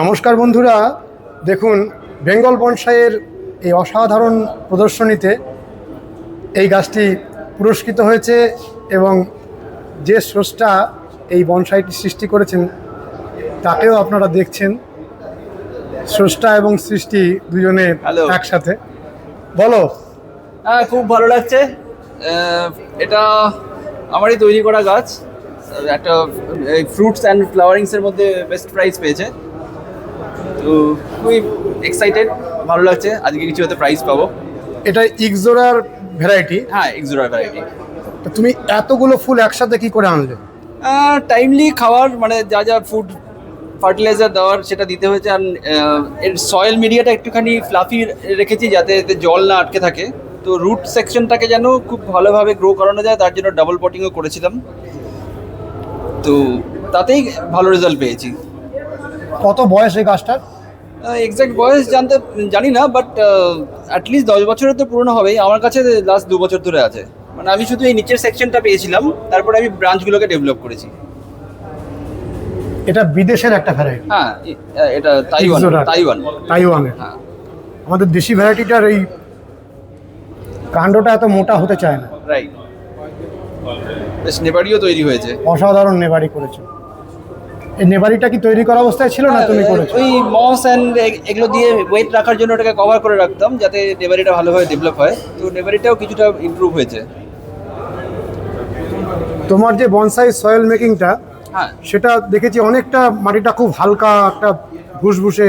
নমস্কার বন্ধুরা। দেখুন বেঙ্গল বনসাইয়ের এই অসাধারণ প্রদর্শনীতে এই গাছটি পুরস্কৃত হয়েছে এবং যে স্রষ্টা এই বনসাইটি সৃষ্টি করেছেন তাকেও আপনারা দেখছেন। স্রষ্টা এবং সৃষ্টি দুজনে. একসাথে। বলো। হ্যাঁ খুব ভালো লাগছে। এটা আমারই তৈরি করা গাছ। একটা ফ্রুটস অ্যান্ড ফ্লাওয়ারিংসের মধ্যে বেস্ট প্রাইজ পেয়েছে। তো খুবই এক্সাইটেড ভালো লাগছে। আজকে কিছু হতে প্রাইজ পাবো। এটা ইগজোরার ভ্যারাইটি হ্যাঁ এক্সোরা ভ্যারাইটি তুমি এতগুলো ফুল একসাথে কি করে আনলে? টাইমলি খাওয়ার মানে যা যা ফুড ফার্টিলাইজার দেওয়ার সেটা দিতে হয়েছে। আর এর সয়েল মিডিয়াটা একটুখানি ফ্লাফি রেখেছি যাতে এতে জল না আটকে থাকে। তো রুট সেকশনটাকে যেন খুব ভালোভাবে গ্রো করানো যায় তার জন্য ডাবল পটিংও করেছিলাম। তো তাতেই ভালো রেজাল্ট পেয়েছি। কত বয়স এই গাছটার? এক্স্যাক্ট বয়স জানতে জানি না বাট অ্যাটলিস্ট দশ বছরের তো পুরনো হবেই। আমার কাছে লাস্ট দু বছর ধরে আছে। মানে আমি শুধু এই নিচের সেকশনটা পেয়েছিলাম তারপরে আমি ব্রাঞ্চগুলোকে ডেভেলপ করেছি। এটা বিদেশের একটা ভ্যারাইটি হ্যাঁ এটা তাইওয়ান। তাইওয়ান তাইওয়ানের হ্যাঁ। আমাদের দেশি ভ্যারাইটিটার এই কাণ্ডটা এত মোটা হতে চায় না। রাইট বেশ নেপারিও তৈরি হয়েছে। অসাধারণ নেবারি করেছে। এই নেবারিটা কি তৈরি করা অবস্থায় ছিল না তুমি করেছ? ওই মস অ্যান্ড এগুলো দিয়ে ওয়েট রাখার জন্য ওটাকে কভার করে রাখতাম যাতে নেভারিটা ভালোভাবে ডেভেলপ হয়। তো নেভারিটাও কিছুটা ইমপ্রুভ হয়েছে। তোমার যে বনসাই সয়েল মেকিংটা হ্যাঁ। সেটা দেখেছি অনেকটা মাটিটা খুব হালকা একটা ভুসভুসে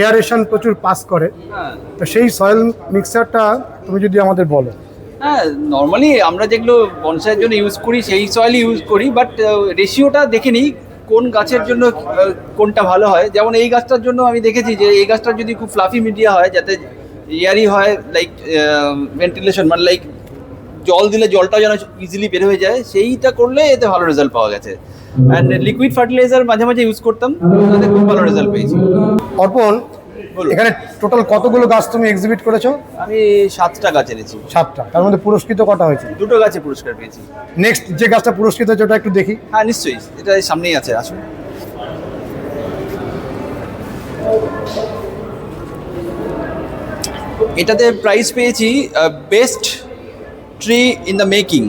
এয়ারেশন প্রচুর পাস করে। হ্যাঁ। তো সেই সয়েল মিক্সারটা তুমি যদি আমাদের বলো। হ্যাঁ নর্মালি আমরা যেগুলো বনসাইয়ের জন্য ইউজ করি সেই সয়েলই ইউজ করি বাট রেশিওটা দেখে নিই কোন গাছের জন্য কোনটা ভালো হয় যেমন এই গাছটার জন্য আমি দেখেছি যে এই গাছটার যদি খুব ফ্লাফি মিডিয়া হয়, যাতে ইয়ারি হয় লাইক ভেন্টিলেশন মানে লাইক জল দিলে জলটা যেন ইজিলি বের হয়ে যায়, সেইটা করলে এতে ভালো রেজাল্ট পাওয়া গেছে অ্যান্ড লিকুইড ফার্টিলাইজার মাঝে মাঝে ইউজ করতাম, তাতে খুব ভালো রেজাল্ট পেয়েছি অর্পণ। এখানে টোটাল কতগুলো গাছ তুমি এক্সিবিট করেছ? আমি সাতটা গাছ এনেছি। সাতটা। তার মধ্যে পুরস্কৃত কটা হয়েছে? দুটো গাছে পুরস্কার পেয়েছি। নেক্সট যে গাছটা পুরস্কৃত হয়েছে ওটা একটু দেখি। হ্যাঁ নিশ্চয়ই। এটা সামনেই আছে আসুন। এটাতে প্রাইজ পেয়েছি best tree in the making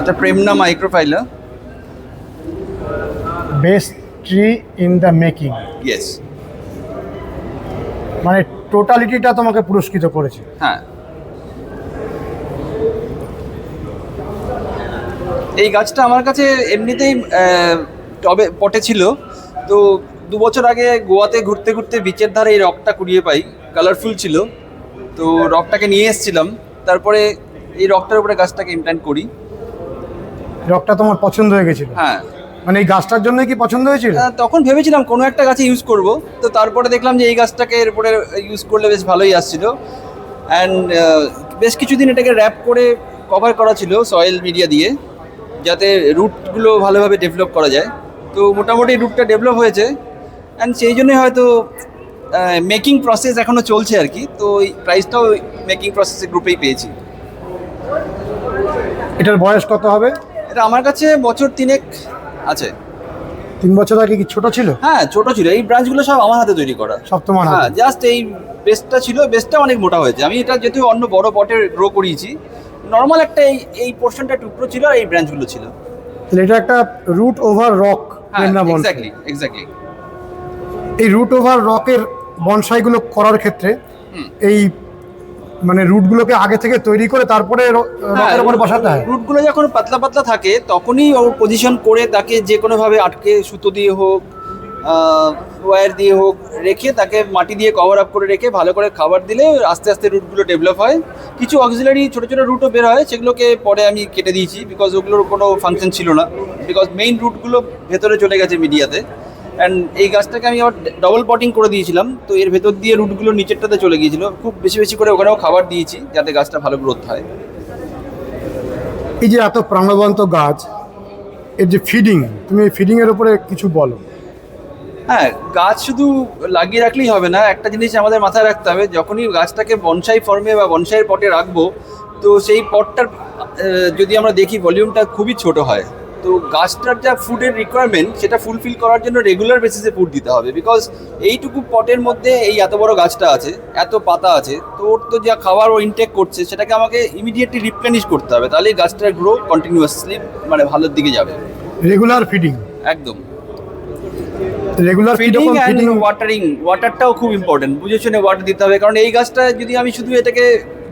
এটা premna microphylla best tree in the making yes মানে টোটালিটিটা তোমাকে পুরস্কৃত করেছে। হ্যাঁ। এই গাছটা আমার কাছে এমনিতেই টবে পটে ছিল। তো দু বছর আগে গোয়াতে ঘুরতে ঘুরতে বিচের ধারে এই রকটা কুড়িয়ে পাই। কালারফুল ছিল। তো রকটাকে নিয়ে এসেছিলাম। তারপরে এই রকটার উপরে গাছটাকে ইমপ্ল্যান্ট করি। রকটা তোমার পছন্দ হয়ে গেছিল। হ্যাঁ। মানে এই গাছটার জন্য কি পছন্দ হয়েছিল? তখন ভেবেছিলাম কোনো একটা গাছে ইউজ করব। তো তারপরে দেখলাম যে এই গাছটাকে এরপরে ইউজ করলে বেশ ভালোই আসছিল। অ্যান্ড বেশ কিছুদিন এটাকে র্যাপ করে কভার করা ছিল সয়েল মিডিয়া দিয়ে যাতে রুটগুলো ভালোভাবে ডেভেলপ করা যায়। তো মোটামুটি রুটটা ডেভেলপ হয়েছে। অ্যান্ড সেই জন্যই হয়তো মেকিং প্রসেস এখনও চলছে আর কি। তো এই প্রাইসটাও মেকিং প্রসেসের গ্রুপেই পেয়েছি। এটার বয়স কত হবে? এটা আমার কাছে বছর তিনেক আছে। তিন বছর আগে কি ছোট ছিল? হ্যাঁ ছোট ছিল। এই ব্রাঞ্চগুলো সব আমার হাতে তৈরি করা। সব তোমার হ্যাঁ জাস্ট এই বেসটা ছিল। বেসটা অনেক মোটা হয়েছে। আমি এটা যেহেতু অন্য বড় পটে গ্রো করিয়েছি নর্মাল একটা এই এই পোর্শনটা টুকরো ছিল আর এই ব্রাঞ্চগুলো ছিল। তাহলে এটা একটা রুট ওভার রক হ্যাঁ এক্স্যাক্টলি এক্স্যাক্টলি এই রুট ওভার রকের বনসাইগুলো করার ক্ষেত্রে এই মানে রুটগুলোকে আগে থেকে তৈরি করে তারপরে র- রকের উপরে বসাতে হয়। রুটগুলো যখন পাতলা পাতলা থাকে তখনই ওর পজিশন করে তাকে যে কোনোভাবে আটকে সুতো দিয়ে হোক ওয়্যার দিয়ে হোক রেখে তাকে মাটি দিয়ে কভার আপ করে রেখে ভালো করে খাবার দিলে আস্তে আস্তে রুটগুলো ডেভেলপ হয়। কিছু অক্সিলারি ছোটো ছোটো রুটও বের হয় সেগুলোকে পরে আমি কেটে দিয়েছি বিকজ ওগুলোর কোনো ফাংশন ছিল না। বিকজ মেইন রুটগুলো ভেতরে চলে গেছে মিডিয়াতে অ্যান্ড এই গাছটাকে আমি আবার ডবল পটিং করে দিয়েছিলাম। তো এর ভেতর দিয়ে রুটগুলো নিচেরটাতে চলে গিয়েছিল। খুব বেশি বেশি করে ওখানেও খাবার দিয়েছি যাতে গাছটা ভালো গ্রোথ হয়। এই যে এত প্রাণবন্ত গাছ এর যে ফিডিং তুমি এই ফিডিং এর উপরে কিছু বলো। হ্যাঁ গাছ শুধু লাগিয়ে রাখলেই হবে না একটা জিনিস আমাদের মাথায় রাখতে হবে যখনই গাছটাকে বনসাই ফর্মে বা বনসাইয়ের পটে রাখব তো সেই পটটার যদি আমরা দেখি ভলিউমটা খুবই ছোট হয়। তো গাছটার যা ফুডের রিকোয়ারমেন্ট সেটা ফুলফিল করার জন্য রেগুলার বেসিসে ফুড দিতে হবে বিকজ এইটুকু পটের মধ্যে এই এত বড় গাছটা আছে এত পাতা আছে তো ওর তো যা খাবার ও ইনটেক করছে সেটাকে আমাকে ইমিডিয়েটলি রিপ্লেনিশ করতে হবে। তাহলে গাছটার গ্রো কন্টিনিউয়াসলি মানে ভালোর দিকে যাবে। রেগুলার ফিডিং একদম। রেগুলার ফিডিং ফিডিং ওয়াটারিং ওয়াটারটাও খুব ইম্পর্টেন্ট বুঝে শুনে ওয়াটার দিতে হবে। কারণ এই গাছটা যদি আমি শুধু এটাকে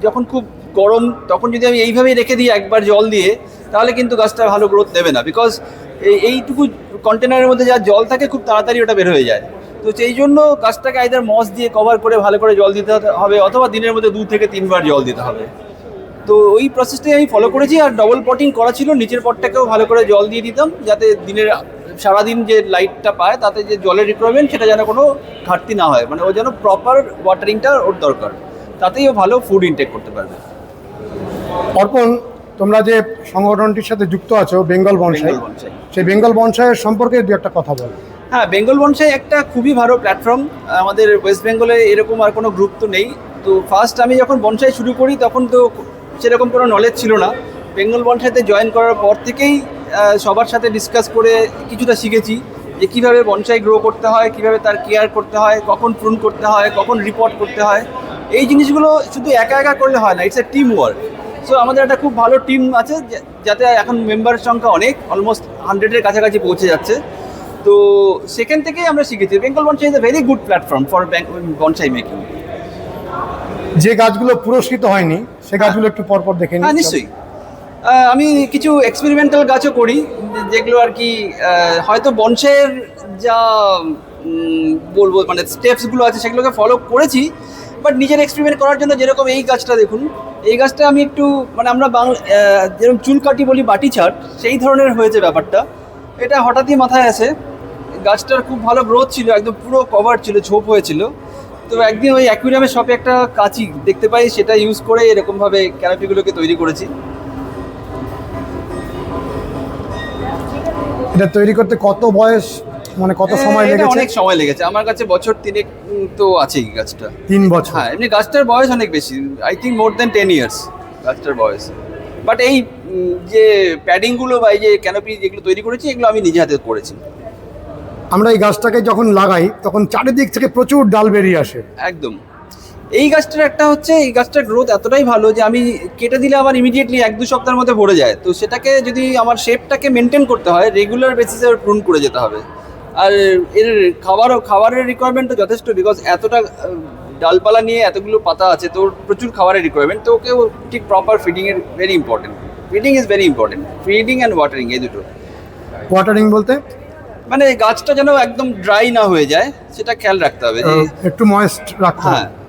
যখন খুব গরম তখন যদি আমি এইভাবেই রেখে দিই একবার জল দিয়ে তাহলে কিন্তু গাছটা ভালো গ্রোথ দেবে না বিকজ এই, এইটুকু কন্টেনারের মধ্যে যা জল থাকে খুব তাড়াতাড়ি ওটা বের হয়ে যায়। তো সেই জন্য গাছটাকে আইদার মস দিয়ে কভার করে ভালো করে জল দিতে হবে অথবা দিনের মধ্যে দু থেকে তিনবার জল দিতে হবে। তো ওই প্রসেসটাই আমি ফলো করেছি আর ডবল পটিং করা ছিল, নিচের পটটাকেও ভালো করে জল দিয়ে দিতাম যাতে দিনের সারাদিন যে লাইটটা পায় তাতে যে জলের রিকোয়ারমেন্ট সেটা যেন কোনো ঘাটতি না হয় মানে ও যেন প্রপার ওয়াটারিংটা ওর দরকার। তাতেই ও ভালো ফুড ইনটেক করতে পারবে। অর্পণ তোমরা যে সংগঠনটির সাথে যুক্ত আছো বেঙ্গল বনসাই সেই বেঙ্গল বনসাইয়ের সম্পর্কে দু একটা কথা বল। হ্যাঁ বেঙ্গল বনসাই একটা খুবই ভালো প্ল্যাটফর্ম আমাদের ওয়েস্ট বেঙ্গলে এরকম আর কোনো গ্রুপ তো নেই। তো ফার্স্ট আমি যখন বনসাই শুরু করি তখন তো সেরকম কোনো নলেজ ছিল না। বেঙ্গল বনসাইতে জয়েন করার পর থেকেই সবার সাথে ডিসকাস করে কিছুটা শিখেছি যে কীভাবে বনসাই গ্রো করতে হয় কীভাবে তার কেয়ার করতে হয় কখন প্রুন করতে হয় কখন রিপোর্ট করতে হয়। এই জিনিসগুলো শুধু একা একা করলে হয় না it's a team work so আমাদের একটা খুব ভালো টিম আছে যাতে এখন মেম্বারের সংখ্যা অনেক অলমোস্ট হান্ড্রেডের কাছাকাছি পৌঁছে যাচ্ছে। তো সেখান থেকেই আমরা শিখেছি। Bengal bonsai is a very good platform for bonsai making যে গাছগুলো পুরস্কৃত হয়নি সে গাছগুলো একটু পরপর দেখে নিই। হ্যাঁ নিশ্চয়ই। আমি কিছু এক্সপেরিমেন্টাল গাছও করি যেগুলো আর কি হয়তো বনসাইয়ের যা বলব মানে স্টেপসগুলো আছে সেগুলোকে ফলো করেছি বাট নিজের এক্সপেরিমেন্ট করার জন্য যেরকম এই গাছটা দেখুন এই গাছটা আমি একটু মানে আমরা বাংলা যেরকম চুল কাটি বলি বাটি ছাট সেই ধরনের হয়েছে ব্যাপারটা। এটা হঠাৎই মাথায় আসে। গাছটার খুব ভালো গ্রোথ ছিল, একদম পুরো কভার ছিল, ঝোপ হয়েছিল। তো একদিন ওই অ্যাকুইরিয়ামের শপে একটা কাঁচি দেখতে পাই, সেটা ইউজ করে এরকমভাবে ক্যানাপিগুলোকে তৈরি করেছি। এটা তৈরি করতে কত বয়স? মানে কত সময় লেগেছে? অনেক সময় লেগেছে। আমার কাছে বছর তিনেক তো আছেই গাছটা। তিন বছর? হ্যাঁ এমনি গাছটার বয়স অনেক বেশি। I think more than ten years গাছটার বয়স। বাট এই যে প্যাডিংগুলো বা এই যে ক্যানোপি যেগুলো তৈরি করেছি এগুলো আমি নিজে হাতে করেছি। আমরা এই গাছটাকে যখন লাগাই তখন চারিদিক থেকে প্রচুর ডাল বেরিয়ে আসে। একদম। এই গাছটার একটা হচ্ছে এই গাছটার গ্রোথ এতটাই ভালো যে আমি কেটে দিলে আবার ইমিডিয়েটলি এক দু সপ্তাহের মধ্যে ভরে যায়। তো সেটাকে যদি আমার শেপটাকে মেনটেন করতে হয় রেগুলার বেসিসে প্রুন করে যেতে হবে। আর এর খাবারও খাবারের রিকোয়ারমেন্টও যথেষ্ট বিকজ এতটা ডালপালা নিয়ে এতগুলো পাতা আছে তো প্রচুর খাবারের রিকোয়ারমেন্ট তো ওকেও ঠিক proper ফিডিংয়ের very important feeding is very important feeding and watering এই দুটো। ওয়াটারিং বলতে? মানে গাছটা যেন একদম ড্রাই না হয়ে যায় সেটা খেয়াল রাখতে হবে একটু ময়েস্ট রাখতে হ্যাঁ হবে।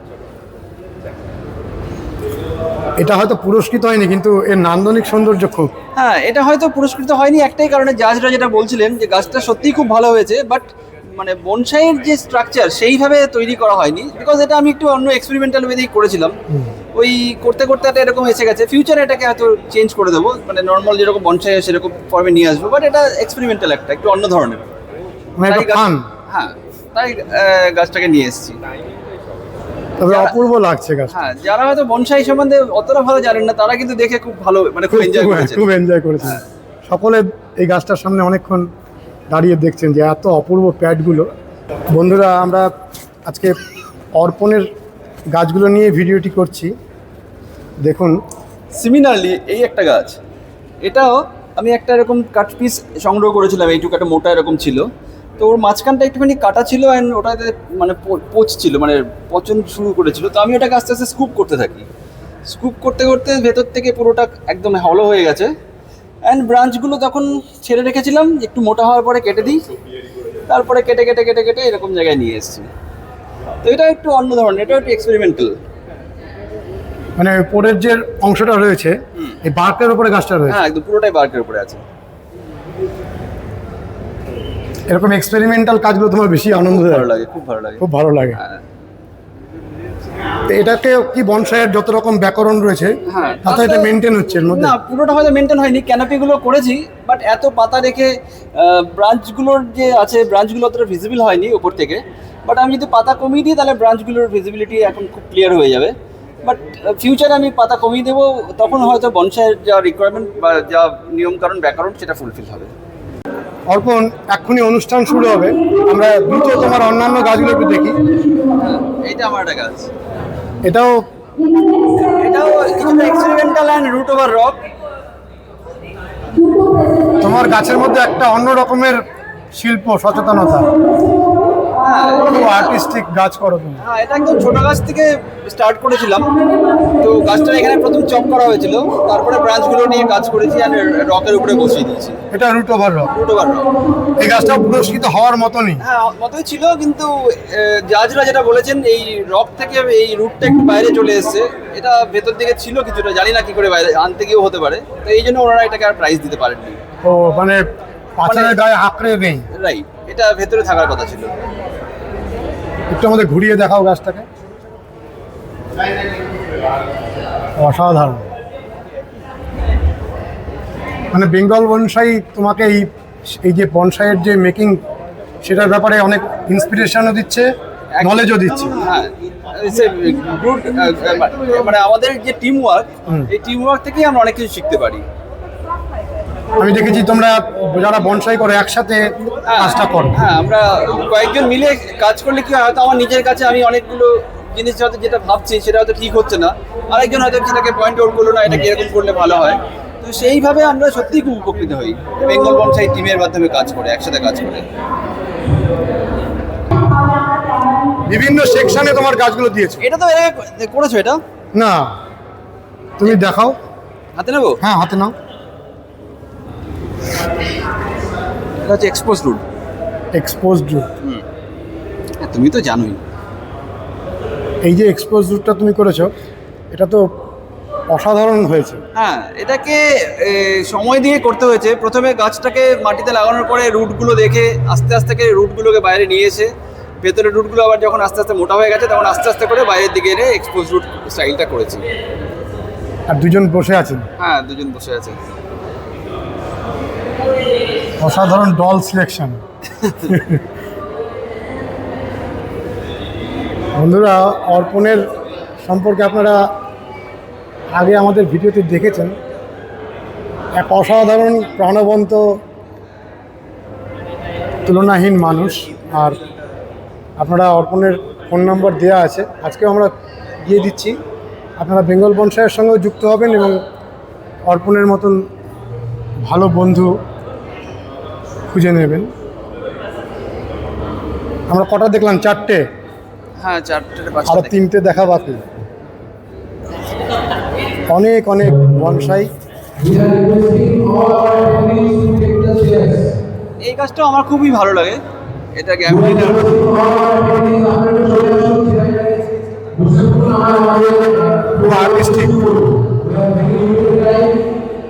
এটা হয়তো পুরস্কৃত হয়নি কিন্তু এর নান্দনিক সৌন্দর্য খুব। হ্যাঁ এটা হয়তো পুরস্কৃত হয়নি একটাই কারণে জাজরা যেটা বলছিলেন যে গাছটা সত্যিই খুব ভালো হয়েছে বাট মানে বনসাইয়ের যে স্ট্রাকচার সেইভাবে তৈরি করা হয়নি বিকজ এটা আমি একটু অন্য এক্সপেরিমেন্টাল ওয়েতেই করেছিলাম। ওই করতে করতে একটা এরকম এসে গেছে ফিউচারে এটাকে হয়তো চেঞ্জ করে দেবো মানে নর্মাল যেরকম বনসাই হয় সেরকম ফর্মে নিয়ে আসব বাট এটা এক্সপেরিমেন্টাল একটা একটু অন্য ধরনের। মানে হ্যাঁ তাই গাছটাকে নিয়ে এসেছি। তবে অপূর্ব লাগছে গাছ হ্যাঁ যারা হয়তো বনসাই সম্বন্ধে অতটা ভালো জানেন না তারা কিন্তু দেখে খুব ভালো মানে খুব এনজয় করেছে খুব এনজয় করেছে সকলে এই গাছটার সামনে অনেকক্ষণ দাঁড়িয়ে দেখছেন যে এত অপূর্ব প্যাডগুলো। বন্ধুরা আমরা আজকে অর্পণের গাছগুলো নিয়ে ভিডিওটি করছি। দেখুন। সিমিলারলি এই একটা গাছ। এটাও আমি একটা এরকম কাট পিস সংগ্রহ করেছিলাম এইটুকু একটা মোটা এরকম ছিল। তো ওর মাঝখানটা একটুখানি কাটা ছিল অ্যান্ড ওটাতে মানে পো- পোচ ছিল মানে পচন শুরু করেছিল। তো আমি ওটাকে আস্তে আস্তে স্কুপ করতে থাকি। স্কুপ করতে করতে ভেতর থেকে পুরোটা একদম হলো হয়ে গেছে। অ্যান্ড ব্রাঞ্চগুলো তখন ছেড়ে রেখেছিলাম একটু মোটা হওয়ার পরে কেটে দিই। তারপরে কেটে কেটে কেটে কেটে এরকম জায়গায় নিয়ে এসেছি। তো এটা একটু অন্য ধরনের এটা একটু এক্সপেরিমেন্টাল মানে উপরের যে অংশটা রয়েছে এই বার্কের উপরে গাছটা রয়েছে? হ্যাঁ একদম পুরোটাই বার্কের উপরে আছে। এরকম এক্সপেরিমেন্টাল কাজগুলো তোমার বেশি আনন্দ ভালো লাগে খুব ভালো লাগে। খুব ভালো লাগে। হ্যাঁ। এটাকে কি বনসাইয়ের যত রকম ব্যাকরণ রয়েছে হ্যাঁ, তাতে এটা মেনটেন হচ্ছে না পুরোটা হয়তো মেনটেন হয়নি ক্যানাপিগুলো করেছি বাট এত পাতা রেখে ব্রাঞ্চগুলোর যে আছে ব্রাঞ্চগুলো অতটা ভিজিবল হয়নি ওপর থেকে বাট আমি যদি পাতা কমিয়ে দিই তাহলে ব্রাঞ্চগুলোর ভিজিবিলিটি এখন খুব ক্লিয়ার হয়ে যাবে। বাট ফিউচারে আমি পাতা কমিয়ে দেবো তখন হয়তো বনসাইয়ের যা রিকোয়ারমেন্ট বা যা নিয়মকানুন ব্যাকরণ সেটা ফুলফিল হবে। অর্পণ এক্ষুনি অনুষ্ঠান শুরু হবে। আমরা দ্রুত তোমার অন্যান্য গাছগুলো একটু দেখি। এইটা আমার একটা গাছ। এটাও এটাও কিছুটা experimental and root over rock তোমার গাছের মধ্যে একটা অন্য রকমের শিল্প সচেতনতা। খুব আর্টিস্টিক গাছ করো তুমি। হ্যাঁ এটা একদম ছোট গাছ থেকে স্টার্ট করেছিলাম। তো গাছটা এখানে প্রথম চপ করা হয়েছিল। তারপরে ব্রাঞ্চগুলো নিয়ে কাজ করেছি আর রকের উপরে বসিয়ে দিয়েছি। এটা root over rock root over rock এই গাছটা পুরস্কৃত হওয়ার মতনই। হ্যাঁ মতোই ছিল কিন্তু জাজরা যেটা বলেছেন এই রক থেকে এই রুটটা একটু বাইরে চলে এসেছে। এটা ভেতর দিকে ছিল কিছুটা জানি না কি করে বাইরে আনতে গিয়েও হতে পারে। তো এই জন্য ওনারা এটাকে আর প্রাইস দিতে পারেননি। ও মানে পাথরের গায়ে আঁকড়ে নেই। রাইট এটা ভেতরে থাকার কথা ছিল। একটু আমাদের ঘুরিয়ে দেখাও গাছটাকে। অসাধারণ। মানে বেঙ্গল বনসাই তোমাকে এই এই যে বনসাইয়ের যে মেকিং সেটার ব্যাপারে অনেক ইন্সপিরেশনও দিচ্ছে নলেজও দিচ্ছে। হ্যাঁ মানে আমাদের যে টিম ওয়ার্ক এই টিম ওয়ার্ক থেকেই আমরা অনেক কিছু শিখতে পারি। আমি দেখেছি তোমরা যারা বনসাই করো একসাথে কাজটা করো। হ্যাঁ আমরা কয়েকজন মিলে কাজ করলে কি হয় হয়তো আমার নিজের কাছে আমি অনেকগুলো জিনিস হয়তো যেটা ভাবছি সেটা হয়তো ঠিক হচ্ছে না। আরেকজন হয়তো সেটাকে পয়েন্ট আউট করল না এটা কীরকম করলে ভালো হয়। তো সেইভাবে আমরা সত্যিই খুব উপকৃত হই বেঙ্গল বনসাই টিমের মাধ্যমে কাজ করে একসাথে কাজ করে। বিভিন্ন সেকশনে তোমার গাছগুলো দিয়েছ। এটা তো করেছ এটা? না। তুমি দেখাও। হাতে নেব? হ্যাঁ হাতে নাও। এটা হচ্ছে এক্সপোজ রুট এক্সপোজড রুট তুমি তো জানোই। এই যে এক্সপোজ রুটটা তুমি করেছ এটা তো অসাধারণ হয়েছে। হ্যাঁ এটাকে সময় দিয়ে করতে হয়েছে। প্রথমে গাছটাকে মাটিতে লাগানোর পরে রুটগুলো দেখে আস্তে আস্তে করে রুটগুলোকে বাইরে নিয়ে এসে ভেতরের রুটগুলো আবার যখন আস্তে আস্তে মোটা হয়ে গেছে তখন আস্তে আস্তে করে বাইরের দিকে এনে এক্সপোজ রুট স্টাইলটা করেছি। আর দুজন বসে আছেন? হ্যাঁ দুজন বসে আছে অসাধারণ ডল সিলেকশন বন্ধুরা, অর্পণের সম্পর্কে আপনারা আগে আমাদের ভিডিওতে দেখেছেন। এক অসাধারণ প্রাণবন্ত তুলনাহীন মানুষ। আর আপনারা অর্পণের ফোন নম্বর দেওয়া আছে। আজকেও আমরা দিয়ে দিচ্ছি। আপনারা বেঙ্গল বনসাইয়ের সঙ্গেও যুক্ত হবেন এবং অর্পণের মতন ভালো বন্ধু খুঁজে নেবেন। আমরা কটা দেখলাম? চারটে। হ্যাঁ চারটে আরও তিনটে দেখা বাকি। অনেক অনেক বনসাই। এই গাছটা আমার খুবই ভালো লাগে। এটা গ্যামলিনার আর্টিস্টিক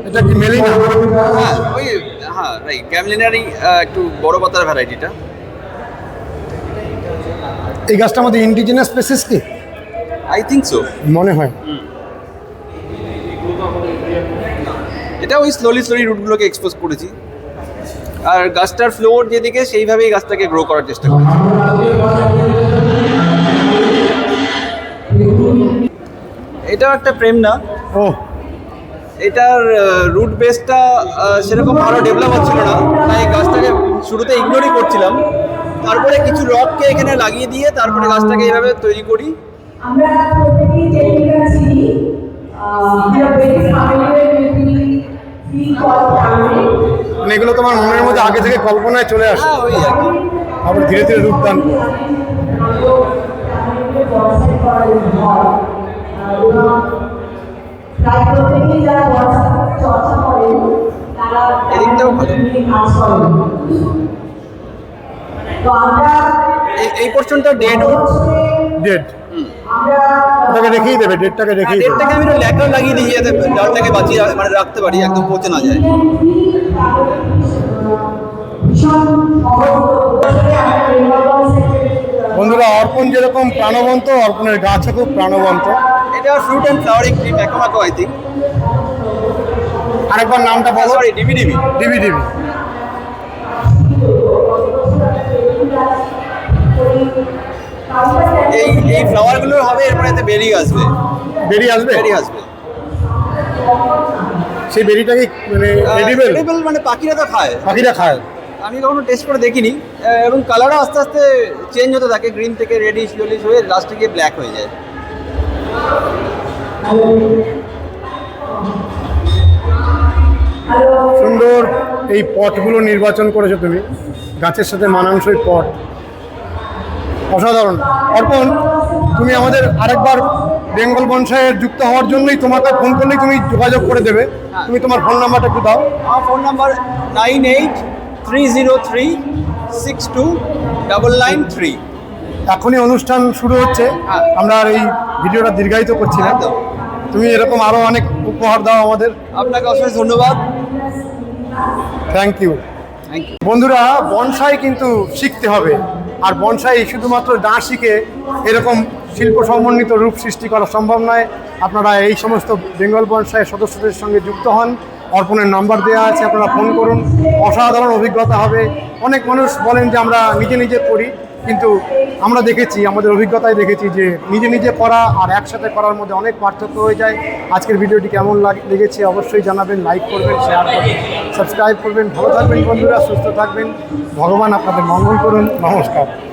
এটা কি মেলি না হ্যাঁ ওই রাইট গ্যামলিনারই একটু বড় পাতার ভ্যারাইটিটা এই গাছটা আমাদের ইন্ডিজিনাস স্পেসিস কি? আই থিঙ্ক সো মনে হয়। এটা ওই স্লোলি স্লোলি রুটগুলোকে এক্সপোজ করেছি। আর গাছটার ফ্লোর যেদিকে সেইভাবেই গাছটাকে গ্রো করার চেষ্টা করেছি এটাও একটা প্রেম না। ও। এটার রুট বেসটা সেরকম ভালো ডেভেলপ হচ্ছিল না। তাই গাছটাকে শুরুতে ইগনোরই করছিলাম। তারপরে কিছু রককে এখানে লাগিয়ে দিয়ে তারপরে গাছটাকে এইভাবে তৈরি করি। আমরা মানে এগুলো তোমার মনের মধ্যে আগে থেকে কল্পনায় চলে আসে। হ্যাঁ আবার ধীরে ধীরে রূপদান করে। বর্ষায় করা হয় এবং প্রায় প্রত্যেকেই যারা চর্চা করেন তারা। কাজ করেন। তো আমরা এই ডেড আমরা ওটাকে রেখেই দেবে ডেটটাকে রেখেই দেবে। ডেটটাকে আমি ল্যাকড়া লাগিয়ে দিই যাতে ডালটাকে বাঁচিয়ে মানে রাখতে পারি একদম পচে না যায়। বন্ধুরা অর্পণ যেরকম প্রাণবন্ত অর্পণের গাছও খুব প্রাণবন্ত। এটা ফ্রুট অ্যান্ড ফ্লাওয়ারিং ট্রি ম্যাকোমাকো আই থিঙ্ক আরেকবার নামটা বলো। Sorry DB DB. DB DB. এই এই ফ্লাওয়ারগুলো হবে এরপরে এতে বেরিয়ে আসবে। ও বেরিয়ে আসবে? বেরিয়ে আসবে। সেই বেরিটাকে মানে এডিবেল এডিবল মানে পাখিরা তো খায়। পাখিরা খায়। আমি কখনো টেস্ট করে দেখিনি। এবং কালারও আস্তে আস্তে চেঞ্জ হতে থাকে। গ্রিন থেকে রেডিশ ইয়েলিশ হয়ে লাস্টে গিয়ে ব্ল্যাক হয়ে যায়। সুন্দর এই পটগুলো নির্বাচন করেছ তুমি। গাছের সাথে মানানসই পট। অসাধারণ। অর্পণ, তুমি আমাদের আরেকবার বেঙ্গল বনসাইয়ের যুক্ত হওয়ার জন্যই তোমাকে ফোন করলেই তুমি যোগাযোগ করে দেবে। তুমি তোমার ফোন নাম্বারটা একটু দাও। আমার phone number nine eight three zero three six two double nine three এখনই অনুষ্ঠান শুরু হচ্ছে। আমরা আর এই ভিডিওটা দীর্ঘায়িত করছি না। তুমি এরকম আরও অনেক উপহার দাও আমাদের। আপনাকে অশেষ ধন্যবাদ। থ্যাংক ইউ থ্যাংক ইউ বন্ধুরা বনসাই কিন্তু শিখতে হবে। আর বনসাই শুধুমাত্র না শিখে এরকম শিল্প সমন্বিত রূপ সৃষ্টি করা সম্ভব নয়। আপনারা এই সমস্ত বেঙ্গল বনসাইয়ের সদস্যদের সঙ্গে যুক্ত হন। অর্পণের নাম্বার দেওয়া আছে আপনারা ফোন করুন। অসাধারণ অভিজ্ঞতা হবে। অনেক মানুষ বলেন যে আমরা নিজে নিজে করি। কিন্তু আমরা দেখেছি, আমাদের অভিজ্ঞতায় দেখেছি যে নিজে নিজে করা আর একসাথে করার মধ্যে অনেক পার্থক্য হয়ে যায়। আজকের ভিডিওটি কেমন লাগ- লেগেছে অবশ্যই জানাবেন লাইক করবেন শেয়ার করবেন সাবস্ক্রাইব করবেন। ভালো থাকবেন বন্ধুরা, সুস্থ থাকবেন। ভগবান আপনাদের মঙ্গল করুন। নমস্কার।